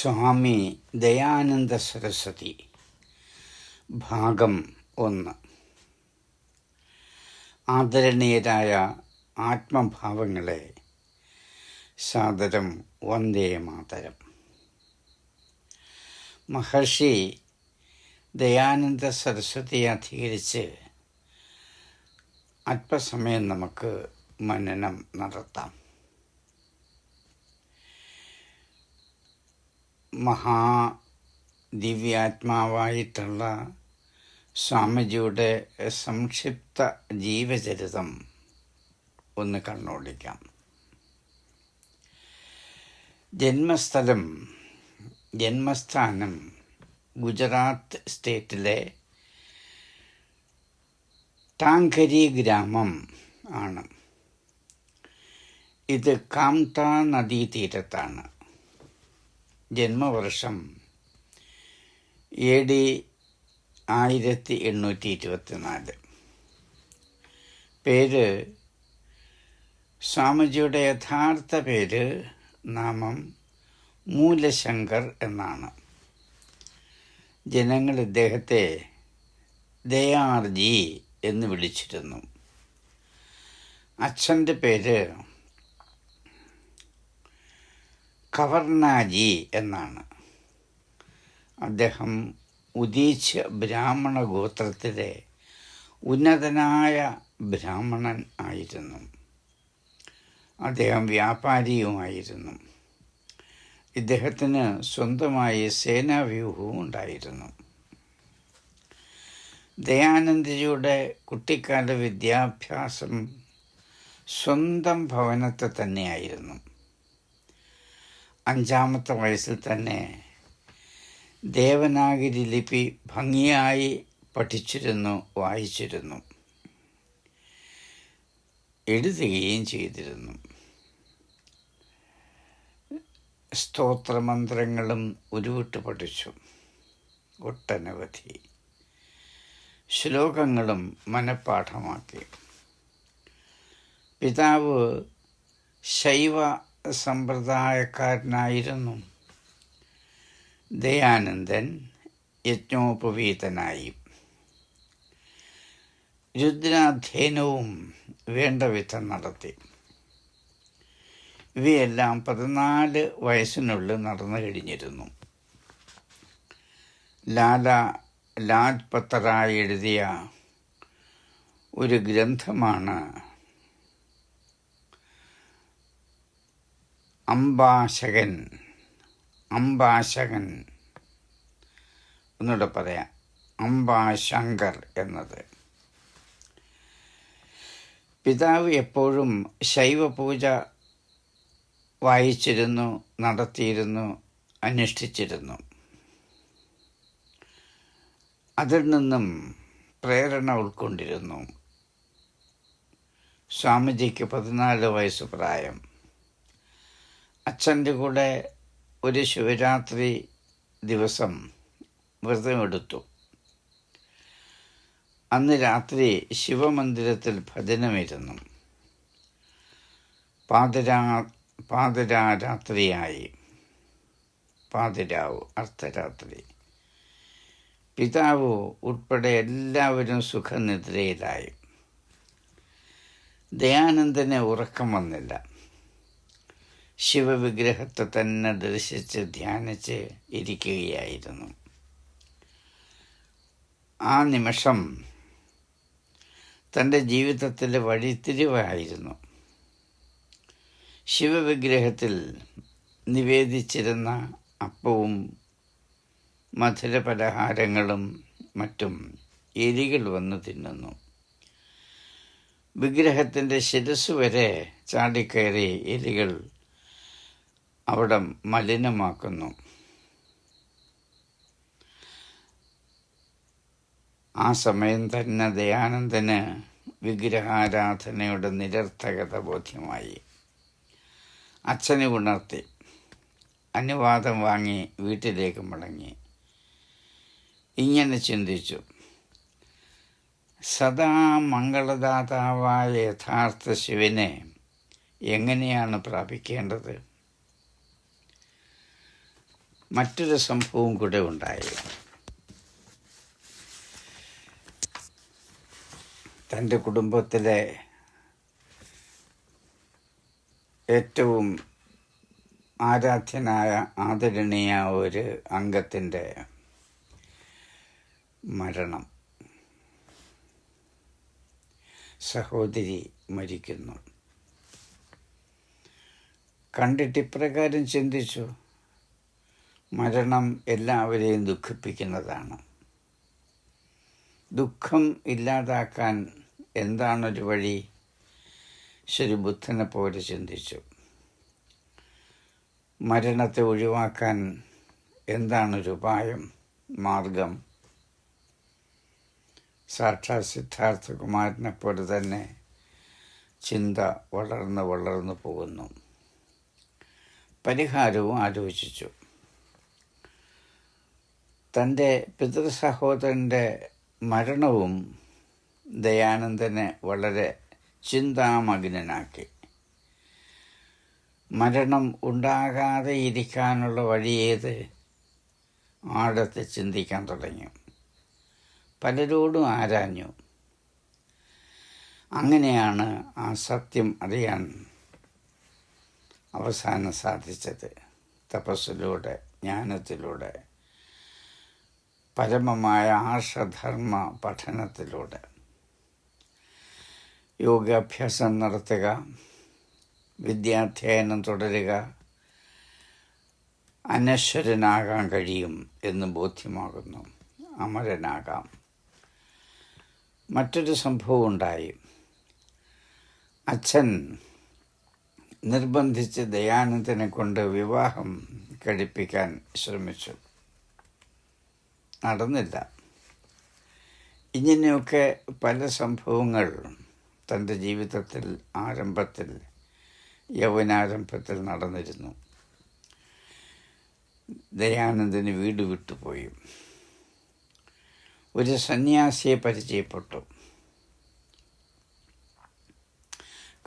സ്വാമി ദയാനന്ദ സരസ്വതി ഭാഗം ഒന്ന്. ആദരണീയരായ ആത്മഭാവങ്ങളെ സാദരം വന്ദേ മാതരം. മഹർഷി ദയാനന്ദ സരസ്വതിയെ അധികരിച്ച് അല്പസമയം നമുക്ക് മനനം നടത്താം. മഹാ ദിവ്യാത്മാവായിട്ടുള്ള സ്വാമിജിയുടെ സംക്ഷിപ്ത ജീവചരിതം ഒന്ന് കണ്ണോടിക്കാം. ജന്മസ്ഥലം ജന്മസ്ഥാനം ഗുജറാത്ത് സ്റ്റേറ്റിലെ ടാങ്കരി ഗ്രാമം ആണ്. ഇത് കാംത നദീതീരത്താണ്. ജന്മവർഷം എ ഡി ആയിരത്തി എണ്ണൂറ്റി ഇരുപത്തിനാല് പേര് സ്വാമിജിയുടെ യഥാർത്ഥ പേര് നാമം മൂലശങ്കർ എന്നാണ്. ജനങ്ങൾ ഇദ്ദേഹത്തെ ദയാർജി എന്ന് വിളിച്ചിരുന്നു. അച്ഛന്റെ പേര് കവർണാജി എന്നാണ്. അദ്ദേഹം ഉദീച്ച ബ്രാഹ്മണ ഗോത്രത്തിലെ ഉന്നതനായ ബ്രാഹ്മണൻ ആയിരുന്നു. അദ്ദേഹം വ്യാപാരിയുമായിരുന്നു. ഇദ്ദേഹത്തിന് സ്വന്തമായി സേനാവ്യൂഹവും ഉണ്ടായിരുന്നു. ദയാനന്ദജിയുടെ കുട്ടിക്കാല വിദ്യാഭ്യാസം സ്വന്തം ഭവനത്തെ തന്നെയായിരുന്നു. അഞ്ചാമത്തെ വയസ്സിൽ തന്നെ ദേവനാഗിരി ലിപി ഭംഗിയായി പഠിച്ചിരുന്നു വായിച്ചിരുന്നു. എഴുതുകയും ചെയ്തിരുന്നു. സ്തോത്രമന്ത്രങ്ങളും ഉരുവിട്ട് പഠിച്ചു. ഒട്ടനവധി ശ്ലോകങ്ങളും മനഃപ്പാഠമാക്കി. പിതാവ് ശൈവ സമ്പ്രദായക്കാരനായിരുന്നു. ദയാനന്ദൻ യജ്ഞോപവീതനായി. രുദ്രാധ്യയനവും വേണ്ട വിധം നടത്തി. ഇവയെല്ലാം പതിനാല് വയസ്സിനുള്ളിൽ നടന്നു കഴിഞ്ഞിരുന്നു. ലാല ലാജ്പത്തറായി എഴുതിയ ഒരു ഗ്രന്ഥമാണ് അംബാശകൻ. അംബാശകൻ. ഒന്നുകൂടെ പറയാം. അംബാശങ്കർ എന്നത്. പിതാവ് എപ്പോഴും ശൈവപൂജ വായിച്ചിരുന്നു നടത്തിയിരുന്നു അനുഷ്ഠിച്ചിരുന്നു. അതിൽ നിന്നും പ്രേരണ ഉൾക്കൊണ്ടിരുന്നു. സ്വാമിജിക്ക് പതിനാല് വയസ്സ് പ്രായം. അച്ഛന്റെ കൂടെ ഒരു ശിവരാത്രി ദിവസം വ്രതമെടുത്തു. അന്ന് രാത്രി ശിവമന്ദിരത്തിൽ ഭജനമിരുന്നു. പാതിരാ പാതിരാ രാത്രിയായി പാതിരാവ് അർദ്ധരാത്രി. പിതാവ് ഉൾപ്പെടെ എല്ലാവരും സുഖനിദ്രയിലായി. ദയാനന്ദന് ഉറക്കം വന്നില്ല. ശിവവിഗ്രഹത്തെ തന്നെ ദർശിച്ച് ധ്യാനിച്ച് ഇരിക്കുകയായിരുന്നു. ആ നിമിഷം തന്റെ ജീവിതത്തിലെ വഴിത്തിരിവായിരുന്നു. ശിവവിഗ്രഹത്തിൽ നിവേദിച്ചിരുന്ന അപ്പവും മധുരപലഹാരങ്ങളും മറ്റും എലികൾ വന്ന് തിന്നുന്നു. വിഗ്രഹത്തിന്റെ ശിരസ് വരെ ചാടിക്കയറി എലികൾ അവിടം മലിനമാക്കുന്നു. ആ സമയം തന്നെ ദയാനന്ദന് വിഗ്രഹാരാധനയുടെ നിരർത്ഥകത ബോധ്യമായി. അച്ഛനെ ഉണർത്തി. അനുവാദം വാങ്ങി വീട്ടിലേക്ക് മടങ്ങി. ഇങ്ങനെ ചിന്തിച്ചു. സദാ മംഗളദാതാവായ യഥാർത്ഥ ശിവനെ എങ്ങനെയാണ് പ്രാപിക്കേണ്ടത്? മറ്റൊരു സംഭവം കൂടെ ഉണ്ടായി. തന്റെ കുടുംബത്തിലെ ഏറ്റവും ആരാധ്യനായ ആദരണീയ ഒരു അംഗത്തിന്റെ മരണം. സഹോദരി മരിക്കുന്നു. കണ്ടിട്ട് ഇപ്രകാരം ചിന്തിച്ചു. മരണം എല്ലാവരെയും ദുഃഖിപ്പിക്കുന്നതാണ്. ദുഃഖം ഇല്ലാതാക്കാൻ എന്താണൊരു വഴി? ശരി ബുദ്ധനെ പോലെ ചിന്തിച്ചു. മരണത്തെ ഒഴിവാക്കാൻ എന്താണൊരു ഉപായം മാർഗം? സാക്ഷാത് സിദ്ധാർത്ഥകുമാരനെ പോലെ തന്നെ ചിന്ത വളർന്ന് വളർന്നു പോകുന്നു. പരിഹാരവും ആലോചിച്ചു. തന്റെ പിതൃ സഹോദരന്റെ മരണവും ദയാനന്ദനെ വളരെ ചിന്താമഗ്നനാക്കി. മരണം ഉണ്ടാകാതെ ഇരിക്കാനുള്ള വഴിയേത് ആഴത്തെ ചിന്തിക്കാൻ തുടങ്ങി. പലരോടും ആരാഞ്ഞു. അങ്ങനെയാണ് ആ സത്യം അറിയാൻ അവസാനം സാധിച്ചത്. തപസ്സിലൂടെ ജ്ഞാനത്തിലൂടെ. പരമമായ ആർഷധർമ്മ പഠനത്തിലൂടെ. യോഗാഭ്യാസം നടത്തുക വിദ്യാധ്യയനം തുടരുക അനശ്വരനാകാൻ കഴിയും എന്ന് ബോധ്യമാകുന്നു. അമരനാകാം. മറ്റൊരു സംഭവം ഉണ്ടായി. അച്ഛൻ നിർബന്ധിച്ച് ദയാനന്ദനെ കൊണ്ട് വിവാഹം കഴിപ്പിക്കാൻ ശ്രമിച്ചു. നടന്നില്ല. ഇങ്ങനെയൊക്കെ പല സംഭവങ്ങൾ തന്റെ ജീവിതത്തിൽ ആരംഭത്തിൽ യൗവനാരംഭത്തിൽ നടന്നിരുന്നു. ദയാനന്ദന് വീട് വിട്ടുപോയി ഒരു സന്യാസിയെ പരിചയപ്പെട്ടു.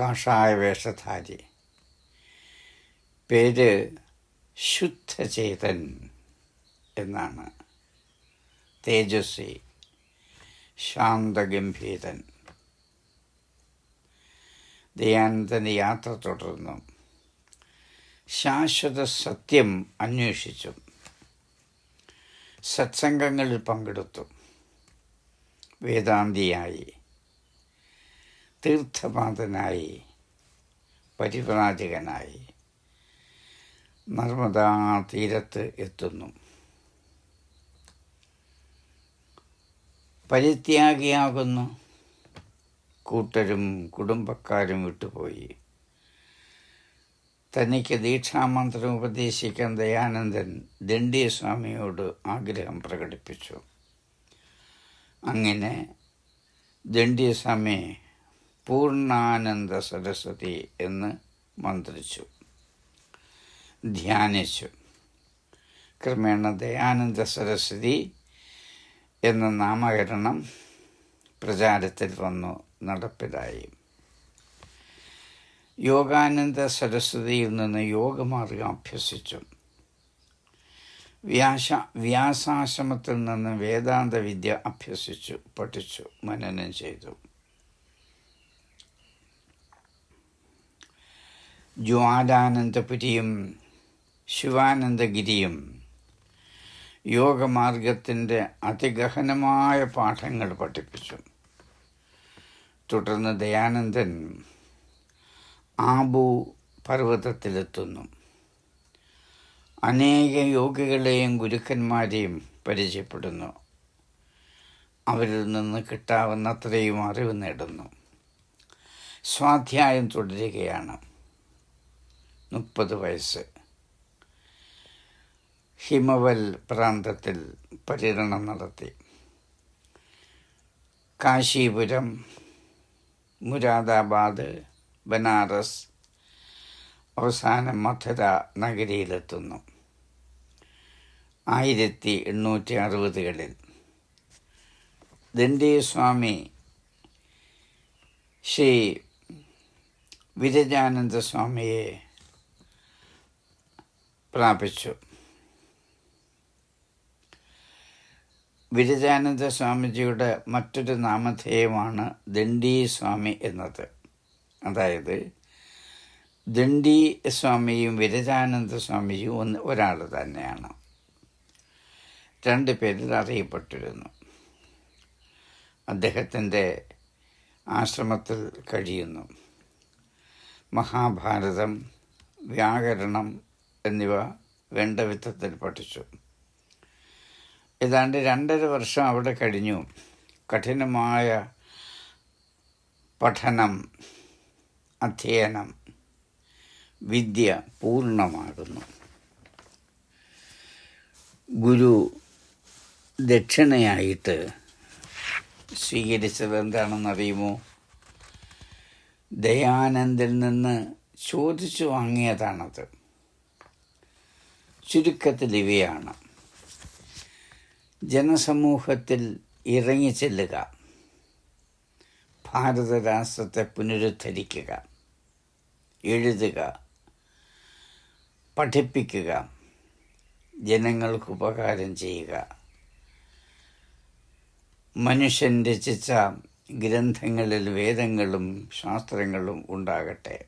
കാഷായ വേഷധാരി. പേര് ശുദ്ധചേതൻ എന്നാണ്. തേജസ്വി ശാന്തഗംഭീരൻ. ദയാനന്ദന്റെ യാത്ര തുടർന്നു. ശാശ്വത സത്യം അന്വേഷിച്ചു. സത്സംഗങ്ങളിൽ പങ്കെടുത്തു. വേദാന്തിയായി. തീർത്ഥപാതനായി പരിപ്രാജകനായി നർമ്മദാ തീരത്ത് എത്തുന്നു. പരിത്യാഗിയാകുന്നു. കൂട്ടരും കുടുംബക്കാരും വിട്ടുപോയി. തനിക്ക് ദീക്ഷാമന്ത്രം ഉപദേശിക്കാൻ ദയാനന്ദൻ ദണ്ഡിയസ്വാമിയോട് ആഗ്രഹം പ്രകടിപ്പിച്ചു. അങ്ങനെ ദണ്ഡിയസ്വാമി പൂർണാനന്ദ സരസ്വതി എന്ന് മന്ത്രിച്ചു. ധ്യാനിച്ചു. ക്രമേണ ദയാനന്ദ സരസ്വതി എന്ന നാമകരണം പ്രചാരത്തിൽ വന്നു നടപ്പിലായി. യോഗാനന്ദ സരസ്വതിയിൽ നിന്ന് യോഗമാർഗം അഭ്യസിച്ചു. വ്യാസ വ്യാസാശ്രമത്തിൽ നിന്ന് വേദാന്ത വിദ്യ അഭ്യസിച്ചു പഠിച്ചു മനനം ചെയ്തു. ജ്വാലാനന്ദപുരിയും ശിവാനന്ദഗിരിയും യോഗമാർഗത്തിന്റെ അതിഗഹനമായ പാഠങ്ങൾ പഠിപ്പിച്ചു. തുടർന്ന് ദയാനന്ദൻ ആബു പർവതത്തിലെത്തുന്നു. അനേക യോഗികളെയും ഗുരുക്കന്മാരെയും പരിചയപ്പെടുന്നു. അവരിൽ നിന്ന് കിട്ടാവുന്നത്രയും അറിവ് നേടുന്നു. സ്വാധ്യായം തുടരുകയാണ്. മുപ്പത് വയസ്സ്. ഹിമവൽ പ്രാന്തത്തിൽ പര്യടനം നടത്തി. കാശീപുരം മുരാദാബാദ് ബനാറസ് അവസാനം മഥുര നഗരിയിലെത്തുന്നു. ആയിരത്തി എണ്ണൂറ്റി അറുപതുകളിൽ ദണ്ഡിയസ്വാമി ശ്രീ വിരജാനന്ദ സ്വാമിയെ പ്രാപിച്ചു. വിരജാനന്ദ സ്വാമിജിയുടെ മറ്റൊരു നാമധേയമാണ് ദണ്ഡി സ്വാമി എന്നത്. അതായത് ദണ്ഡി സ്വാമിയും വിരജാനന്ദ സ്വാമിയും ഒന്ന് ഒരാൾ തന്നെയാണ്. രണ്ട് പേരിൽ അറിയപ്പെട്ടിരുന്നു. അദ്ദേഹത്തിന്റെ ആശ്രമത്തിൽ കഴിയുന്നു. മഹാഭാരതം വ്യാകരണം എന്നിവ വേണ്ട വിധത്തിൽ പഠിച്ചു. ഏതാണ്ട് രണ്ടര വർഷം അവിടെ കഴിഞ്ഞു. കഠിനമായ പഠനം അധ്യയനം വിദ്യ പൂർണമാകുന്നു. ഗുരു ദക്ഷിണയായിട്ട് സ്വീകരിച്ചത് എന്താണെന്നറിയുമോ ദയാനന്ദിൽ നിന്ന് ചോദിച്ചു വാങ്ങിയതാണത്. ചുരുക്കത്തിൽ ഇവയാണ്. ജനസമൂഹത്തിൽ ഇറങ്ങിച്ചെല്ലുക. ഭാരതരാഷ്ട്രത്തെ പുനരുദ്ധരിക്കുക. എഴുതുക. പഠിപ്പിക്കുക. ജനങ്ങൾക്ക് ഉപകാരം ചെയ്യുക. മനുഷ്യൻ രചിച്ച ഗ്രന്ഥങ്ങളിൽ വേദങ്ങളും ശാസ്ത്രങ്ങളും ഉണ്ടാകട്ടെ.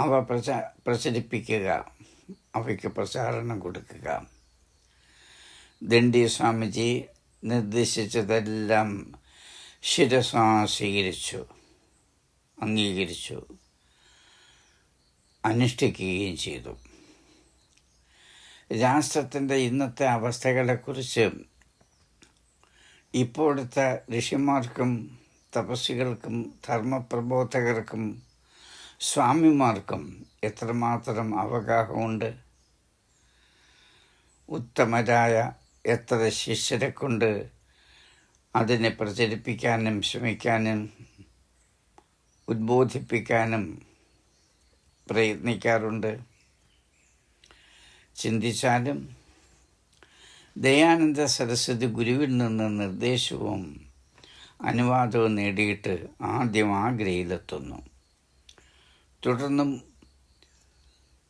അവ പ്രചാ പ്രചരിപ്പിക്കുക. അവയ്ക്ക് പ്രചാരണം കൊടുക്കുക. ദണ്ഡി സ്വാമിജി നിർദ്ദേശിച്ചതെല്ലാം ശിരസാ സ്വീകരിച്ചു അംഗീകരിച്ചു അനുഷ്ഠിക്കുകയും ചെയ്തു. രാഷ്ട്രത്തിന്റെ ഇന്നത്തെ അവസ്ഥകളെക്കുറിച്ച് ഇപ്പോഴത്തെ ഋഷിമാർക്കും തപസ്സികൾക്കും ധർമ്മപ്രബോധകർക്കും സ്വാമിമാർക്കും എത്രമാത്രം അവഗാഹമുണ്ട്. ഉത്തമരായ എത്ര ശിഷ്യരെ കൊണ്ട് അതിനെ പ്രചരിപ്പിക്കാനും ശ്രമിക്കാനും ഉദ്ബോധിപ്പിക്കാനും പ്രയത്നിക്കാറുണ്ട്. ചിന്തിച്ചാലും ദയാനന്ദ സരസ്വതി ഗുരുവിൽ നിന്ന് നിർദ്ദേശവും അനുവാദവും നേടിയിട്ട് ആദ്യം ആഗ്രയിലെത്തുന്നു. തുടർന്നും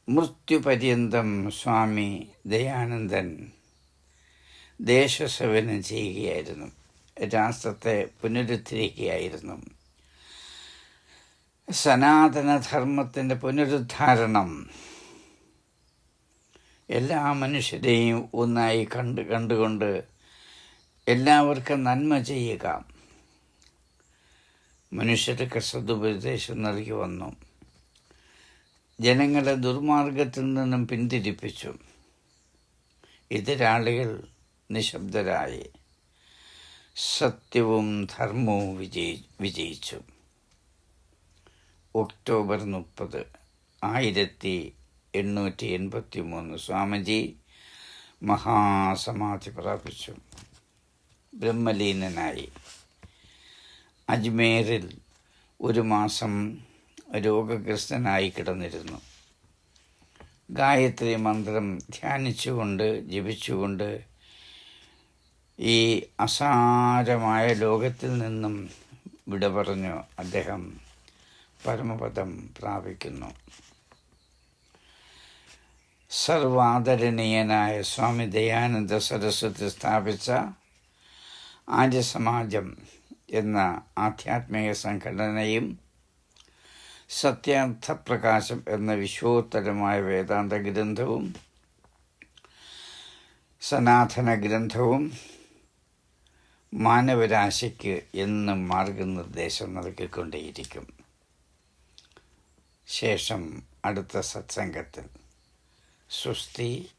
മൃത്യുപര്യന്തം സ്വാമി ദയാനന്ദൻ ദേശസേവനം ചെയ്യുകയായിരുന്നു. രാഷ്ട്രത്തെ പുനരുദ്ധരിക്കുകയായിരുന്നു. സനാതനധർമ്മത്തിന്റെ പുനരുദ്ധാരണം എല്ലാ മനുഷ്യരെയും ഒന്നായി കണ്ട് കണ്ടുകൊണ്ട് എല്ലാവർക്കും നന്മ ചെയ്യുക. മനുഷ്യർക്ക് സതുപദേശം നൽകി വന്നു. ജനങ്ങളെ ദുർമാർഗത്തിൽ നിന്നും പിന്തിരിപ്പിച്ചു. എതിരാളികൾ നിശബ്ദരായി. സത്യവും ധർമ്മവും വിജയി വിജയിച്ചു. ഒക്ടോബർ മുപ്പത് ആയിരത്തി എണ്ണൂറ്റി എൺപത്തി മൂന്ന് സ്വാമിജി മഹാസമാധി പ്രാപിച്ചു. ബ്രഹ്മലീനനായി. അജ്മേറിൽ ഒരു മാസം രോഗഗ്രസ്തനായി കിടന്നിരുന്നു. ഗായത്രി മന്ത്രം ധ്യാനിച്ചുകൊണ്ട് ജപിച്ചുകൊണ്ട് ഈ അസാരമായ ലോകത്തിൽ നിന്നും വിട പറഞ്ഞു അദ്ദേഹം പരമപദം പ്രാപിക്കുന്നു. സർവാദരണീയനായ സ്വാമി ദയാനന്ദ സരസ്വതി സ്ഥാപിച്ച ആര്യസമാജം എന്ന ആധ്യാത്മിക സംഘടനയും സത്യാർത്ഥപ്രകാശം എന്ന വിശ്വോത്തരമായ വേദാന്ത ഗ്രന്ഥവും സനാതന ഗ്രന്ഥവും മാനവരാശിക്ക് എന്നും മാർഗനിർദ്ദേശം നൽകിക്കൊണ്ടേയിരിക്കും. ശേഷം അടുത്ത സത്സംഗത്തിൽ. സുസ്ഥി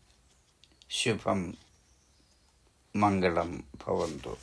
ശുഭം മംഗളം ഭവന്തു.